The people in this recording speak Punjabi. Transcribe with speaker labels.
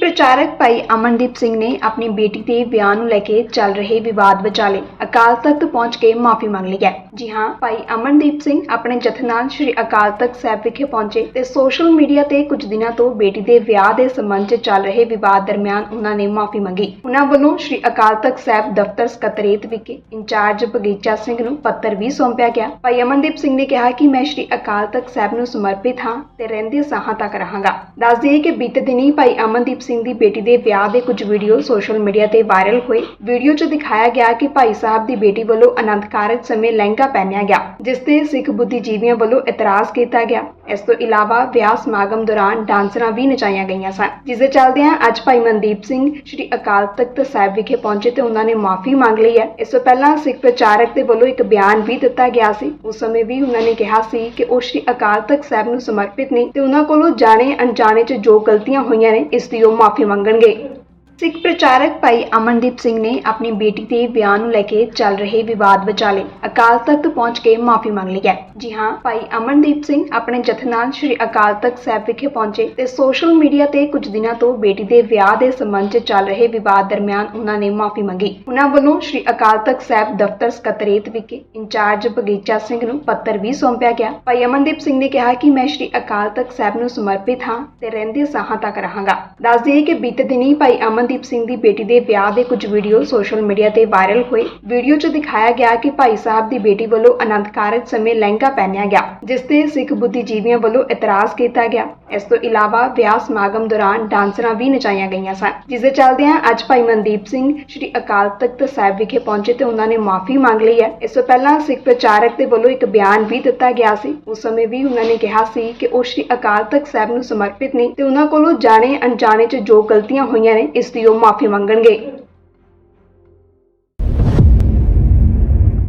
Speaker 1: ਪ੍ਰਚਾਰਕ ਭਾਈ ਅਮਨਦੀਪ ਸਿੰਘ ਨੇ ਆਪਣੀ ਬੇਟੀ ਦੇ ਵਿਆਹ ਨੂੰ ਲੈ ਕੇ ਚੱਲ ਰਹੇ ਵਿਵਾਦ ਵਿਚਾਲੇ ਅਕਾਲ ਤਖਤ ਪਹੁੰਚ ਕੇ ਮਾਫੀ ਮੰਗ ਲਈ ਹੈ। ਜੀ ਹਾਂ, ਭਾਈ ਅਮਨਦੀਪ ਸਿੰਘ ਆਪਣੇ ਜਥੇ ਨਾਲ ਸ੍ਰੀ ਅਕਾਲ ਤਖਤ ਸਾਹਿਬ ਵਿਖੇ ਪਹੁੰਚੇ ਤੇ ਸੋਸ਼ਲ ਮੀਡੀਆ ਤੇ ਕੁਝ ਦਿਨਾਂ ਤੋਂ ਬੇਟੀ ਦੇ ਵਿਆਹ ਦੇ ਸੰਬੰਧ 'ਚ ਚੱਲ ਰਹੇ ਵਿਵਾਦ ਦਰਮਿਆਨ ਉਹਨਾਂ ਨੇ ਮਾਫੀ ਮੰਗੀ। ਉਹਨਾਂ ਵੱਲੋਂ ਸ੍ਰੀ ਅਕਾਲ ਤਖਤ ਸਾਹਿਬ ਦਫ਼ਤਰ ਸਕੱਤਰੇਤ ਵਿਖੇ ਇੰਚਾਰਜ ਬਗੀਚਾ ਸਿੰਘ ਨੂੰ ਪੱਤਰ ਵੀ ਸੌਂਪਿਆ ਗਿਆ। ਭਾਈ ਅਮਨਦੀਪ ਸਿੰਘ ਨੇ ਕਿਹਾ ਕਿ ਮੈਂ ਸ੍ਰੀ ਅਕਾਲ ਤਖਤ ਸਾਹਿਬ ਨੂੰ ਸਮਰਪਿਤ ਹਾਂ ਤੇ ਰਹਿੰਦੇ ਸਾਹਾਂ ਤੱਕ ਰਹਾਂਗਾ। ਦੱਸ ਦਈਏ ਕਿ ਬੀਤੇ ਦਿਨੀ ਭਾਈ ਅਮਨਦੀਪ ਸਿੰਘ ਦੀ ਬੇਟੀ ਦੇ ਵਿਆਹ ਦੇ ਕੁਝ ਵੀਡੀਓ ਸੋਸ਼ਲ ਮੀਡੀਆ ਤੇ ਵਾਇਰਲ ਹੋਏ। ਵੀਡੀਓ 'ਚ ਦਿਖਾਇਆ ਗਿਆ ਕਿ ਭਾਈ ਸਾਹਿਬ ਦੀ ਬੇਟੀ ਵੱਲੋਂ ਅਨੰਦ ਕਾਰਜ ਸਮੇਂ ਲਹਿੰਗਾ ਪਹਿਨਿਆ ਗਿਆ, ਜਿਸ ਤੇ ਸਿੱਖ ਬੁੱਧੀਜੀਵੀਆਂ ਵੱਲੋਂ ਇਤਰਾਜ਼ ਕੀਤਾ ਗਿਆ। ਇਸ ਤੋਂ ਇਲਾਵਾ ਵਿਆਹ ਸਮਾਗਮ ਦੌਰਾਨ ਡਾਂਸਰਾਂ ਵੀ ਨਚਾਈਆਂ ਗਈਆਂ ਸਨ, ਜਿਸ ਦੇ ਚੱਲਦਿਆਂ ਅੱਜ ਭਾਈ ਮਨਦੀਪ ਸਿੰਘ ਸ੍ਰੀ ਅਕਾਲ ਤਖਤ ਸਾਹਿਬ ਵਿਖੇ ਪਹੁੰਚੇ ਤੇ ਉਹਨਾਂ ਨੇ ਮਾਫੀ ਮੰਗ ਲਈ ਹੈ। ਇਸ ਤੋਂ ਪਹਿਲਾਂ ਸਿੱਖ ਪ੍ਰਚਾਰਕ ਦੇ ਵੱਲੋਂ ਇੱਕ ਬਿਆਨ ਵੀ ਦਿੱਤਾ ਗਿਆ ਸੀ। ਉਸ ਸਮੇਂ ਵੀ ਉਹਨਾਂ ਨੇ ਕਿਹਾ ਸੀ ਕਿ ਉਹ ਸ੍ਰੀ ਅਕਾਲ ਤਖਤ ਸਾਹਿਬ ਨੂੰ ਸਮਰਪਿਤ ਨੇ ਤੇ ਉਹਨਾਂ ਕੋਲੋਂ ਜਾਣੇ ਅਣਜਾਣੇ 'ਚ ਜੋ ਗਲਤੀਆਂ ਹੋਈਆਂ ਨੇ, ਇਸ ਦੀ ਉਹ ਮਾਫੀ ਮੰਗਣਗੇ। ਸਿੱਖ ਪ੍ਰਚਾਰਕ ਭਾਈ ਅਮਨਦੀਪ ਸਿੰਘ ਨੇ ਆਪਣੀ ਬੇਟੀ ਦੇ ਵਿਆਹ ਨੂੰ ਲੈ ਕੇ ਚੱਲ ਰਹੇ ਵਿਵਾਦ ਵਿਚਾਲੇ। ਅਕਾਲ ਤਖਤ ਪਹੁੰਚ ਕੇ ਮਾਫੀ ਮੰਗ ਲਈ ਹੈ। ਜੀ ਹਾਂ, ਭਾਈ ਅਮਨਦੀਪ ਸਿੰਘ ਆਪਣੇ ਜਥੇ ਨਾਲ ਸ੍ਰੀ ਅਕਾਲ ਤਖਤ ਸਾਹਿਬ ਵਿਖੇ ਪਹੁੰਚੇ ਤੇ ਸੋਸ਼ਲ ਮੀਡੀਆ ਤੇ ਕੁਝ ਦਿਨਾਂ ਤੋਂ ਬੇਟੀ ਦੇ ਵਿਆਹ ਦੇ ਸੰਬੰਧ 'ਚ ਚੱਲ ਰਹੇ ਵਿਵਾਦ ਦਰਮਿਆਨ ਉਹਨਾਂ ਨੇ ਮਾਫੀ ਮੰਗੀ। ਉਹਨਾਂ ਵੱਲੋਂ ਸ੍ਰੀ ਅਕਾਲ ਤਖਤ ਸਾਹਿਬ ਦਫ਼ਤਰ ਸਕੱਤਰੇਤ ਵਿਖੇ ਇੰਚਾਰਜ ਬਗੀਚਾ ਸਿੰਘ ਨੂੰ ਪੱਤਰ ਵੀ ਸੌਂਪਿਆ ਗਿਆ। ਭਾਈ ਅਮਨਦੀਪ ਸਿੰਘ ਨੇ ਕਿਹਾ ਕਿ ਮੈਂ ਸ੍ਰੀ ਅਕਾਲ ਤਖਤ ਸਾਹਿਬ ਨੂੰ ਸਮਰਪਿਤ ਹਾਂ ਤੇ ਰਹਿੰਦੇ ਸਾਹਾਂ ਤੱਕ ਰਹਾਂਗਾ। ਦੱਸ ਦਈਏ ਕਿ ਬੀਤੇ ਦਿਨੀ ਭਾਈ ਅਮਨਦੀਪ ਸਿੰਘ ਦੀ ਬੇਟੀ ਦੇ ਵਿਆਹ ਦੇ ਕੁਝ ਵੀਡੀਓ ਸੋਸ਼ਲ ਮੀਡੀਆ ਤੇ ਵਾਇਰਲ ਹੋਏ। ਵੀਡੀਓ 'ਚ ਦਿਖਾਇਆ ਗਿਆ ਕਿ ਭਾਈ ਸਾਹਿਬ ਸਾਹਿਬ ਦੀ ਬੇਟੀ ਵੱਲੋਂ ਆਨੰਦ ਕਾਰਜ ਸਮੇਂ ਲਹਿੰਗਾ ਪਹਿਨਿਆ ਗਿਆ, ਜਿਸ ਤੇ ਸਿੱਖ ਬੁੱਧੀਜੀਵੀਆਂ ਵੱਲੋਂ ਇਤਰਾਜ਼ ਕੀਤਾ ਗਿਆ। ਇਸ ਤੋਂ ਇਲਾਵਾ ਵਿਆਹ ਸਮਾਗਮ ਦੌਰਾਨ ਡਾਂਸਰਾਂ ਵੀ ਨਚਾਈਆਂ ਗਈਆਂ ਸਨ, ਜਿਸ ਦੇ ਚੱਲਦਿਆਂ ਅੱਜ ਭਾਈ ਮਨਦੀਪ ਸਿੰਘ, ਸ੍ਰੀ ਅਕਾਲ ਤਖਤ ਸਾਹਿਬ ਵਿਖੇ ਪਹੁੰਚੇ ਤੇ ਉਹਨਾਂ ਨੇ ਮਾਫੀ ਮੰਗ ਲਈ ਹੈ। ਇਸ ਤੋਂ ਪਹਿਲਾਂ ਸਿੱਖ ਪ੍ਰਚਾਰਕ ਦੇ ਵੱਲੋਂ ਇੱਕ ਬਿਆਨ ਵੀ ਦਿੱਤਾ ਗਿਆ ਸੀ। ਉਸ ਸਮੇਂ ਵੀ ਉਹਨਾਂ ਨੇ ਕਿਹਾ ਸੀ ਕਿ ਉਹ ਸ੍ਰੀ ਅਕਾਲ ਤਖਤ ਸਾਹਿਬ ਨੂੰ ਸਮਰਪਿਤ ਨੇ ਤੇ ਉਹਨਾਂ ਕੋਲੋਂ ਜਾਣੇ ਅਣਜਾਣੇ 'ਚ ਜੋ ਗਲਤੀਆਂ ਹੋਈਆਂ ਨੇ, ਇਸ ਦੀ ਉਹ ਮਾਫੀ ਮੰਗਣਗੇ।